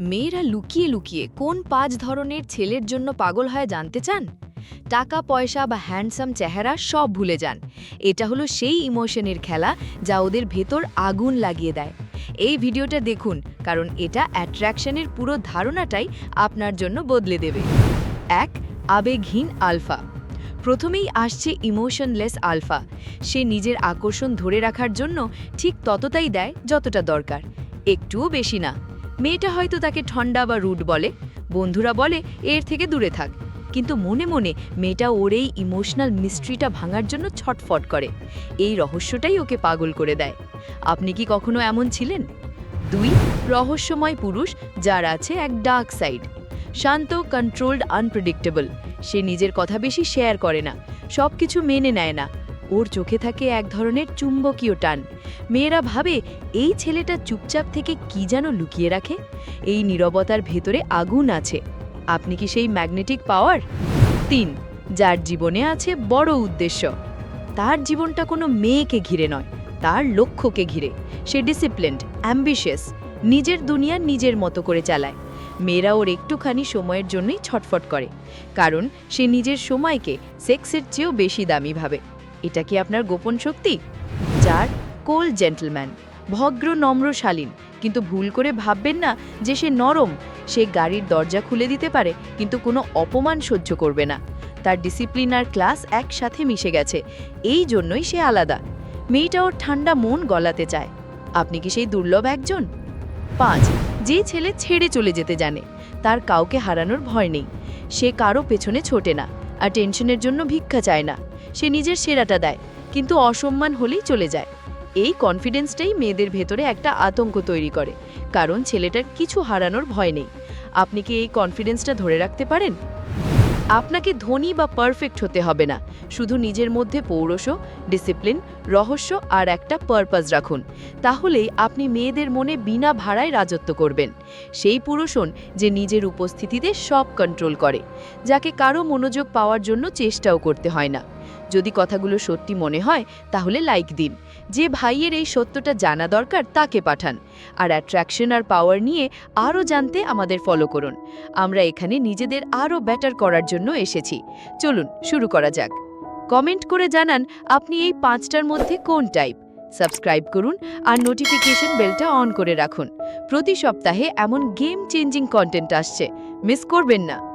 মেয়েরা লুকিয়ে লুকিয়ে কোন পাঁচ ধরনের ছেলের জন্য পাগল হয় জানতে চান? টাকা, পয়সা বা হ্যান্ডসাম চেহারা সব ভুলে যান। এটা হলো সেই ইমোশনের খেলা যা ওদের ভেতর আগুন লাগিয়ে দেয়। এই ভিডিওটা দেখুন, কারণ এটা অ্যাট্রাকশনের পুরো ধারণাটাই আপনার জন্য বদলে দেবে। এক, আবেগহীন আলফা। প্রথমেই আসছে ইমোশনলেস আলফা। সে নিজের আকর্ষণ ধরে রাখার জন্য ঠিক ততটাই দেয় যতটা দরকার। একটুও বেশি না। মেয়েটা হয়তো তাকে ঠন্ডা বা রুট বলে, বন্ধুরা বলে, এর থেকে দূরে থাক। কিন্তু মনে মনে মেয়েটা ওর এই ইমোশনাল মিস্ট্রিটা ভাঙার জন্য ছটফট করে। এই রহস্যটাই ওকে পাগল করে দেয়। আপনি কি কখনো এমন ছিলেন? দুই, রহস্যময় পুরুষ যার আছে এক ডার্ক সাইড শান্ত কন্ট্রোলড আনপ্রেডিক্টেবল সে নিজের কথা বেশি শেয়ার করে না। সব কিছু মেনে নেয় না। ওর চোখে থাকে এক ধরনের চুম্বকীয় টান। মেয়েরা ভাবে, এই ছেলেটা চুপচাপ থেকে কি যেন লুকিয়ে রাখে? এই নীরবতার ভেতরে আগুন আছে। আপনি কি সেই ম্যাগনেটিক পাওয়ার? তিন, যার জীবনে আছে বড় উদ্দেশ্য। তার জীবনটা কোনো মেয়েকে ঘিরে নয়, তার লক্ষ্যকে ঘিরে। সে ডিসিপ্লিনড অ্যাম্বিশিয়াস নিজের দুনিয়া নিজের মতো করে চালায়। মেয়েরা ওর একটুখানি সময়ের জন্যই ছটফট করে। কারণ সে নিজের সময়কে সেক্সের চেয়েও বেশি দামি ভাবে। এটা কি আপনার গোপন শক্তি? চার কোল জেন্টলম্যান, ভগ্র, নম্র, শালীন। কিন্তু ভুল করে ভাববেন না যে সে নরম। সে গাড়ির দরজা খুলে দিতে পারে, কিন্তু কোনো অপমান সহ্য করবে না। তার ডিসিপ্লিন আর ক্লাস একসাথে মিশে গেছে। এই জন্যই সে আলাদা। মেয়েটা ওর ঠান্ডা মন গলাতে চায়। আপনি কি সেই দুর্লভ একজন? পাঁচ, যে ছেলে ছেড়ে চলে যেতে জানে। তার কাউকে হারানোর ভয় নেই। সে কারও পেছনে ছোটে না। আর টেনশনের জন্য ভিক্ষা চায় না। সে নিজের সেরাটা দেয়, কিন্তু অসম্মান হলেই চলে যায়। এই কনফিডেন্সটাই মেয়েদের ভেতরে একটা আতঙ্ক তৈরি করে, কারণ ছেলেটার কিছু হারানোর ভয় নেই। আপনি কি এই কনফিডেন্সটা ধরে রাখতে পারেন? আপনাকে ধনী বা পারফেক্ট হতে হবে না। শুধু নিজের মধ্যে পৌরস ডিসিপ্লিন রহস্য আর একটা পারপাস রাখুন। তাহলেই আপনি মেয়েদের মনে বিনা ভাড়ায় রাজত্ব করবেন। সেই পুরুষন যে নিজের উপস্থিতিতে সব কন্ট্রোল করে, যাকে কারও মনোযোগ পাওয়ার জন্য চেষ্টাও করতে হয় না। যদি কথাগুলো সত্যি মনে হয়, তাহলে লাইক দিন। যে ভাইয়ের এই সত্যটা জানা দরকার, তাকে পাঠান। আর অ্যাট্রাকশন আর পাওয়ার নিয়ে আরও জানতে আমাদের ফলো করুন। আমরা এখানে নিজেদের আরও বেটার করার জন্য এসেছি। চলুন, শুরু করা যাক। কমেন্ট করে জানান, আপনি এই পাঁচটার মধ্যে কোন টাইপ সাবস্ক্রাইব করুন আর নোটিফিকেশন বেলটা অন করে রাখুন। প্রতি সপ্তাহে এমন গেম চেঞ্জিং কন্টেন্ট আসছে। মিস করবেন না।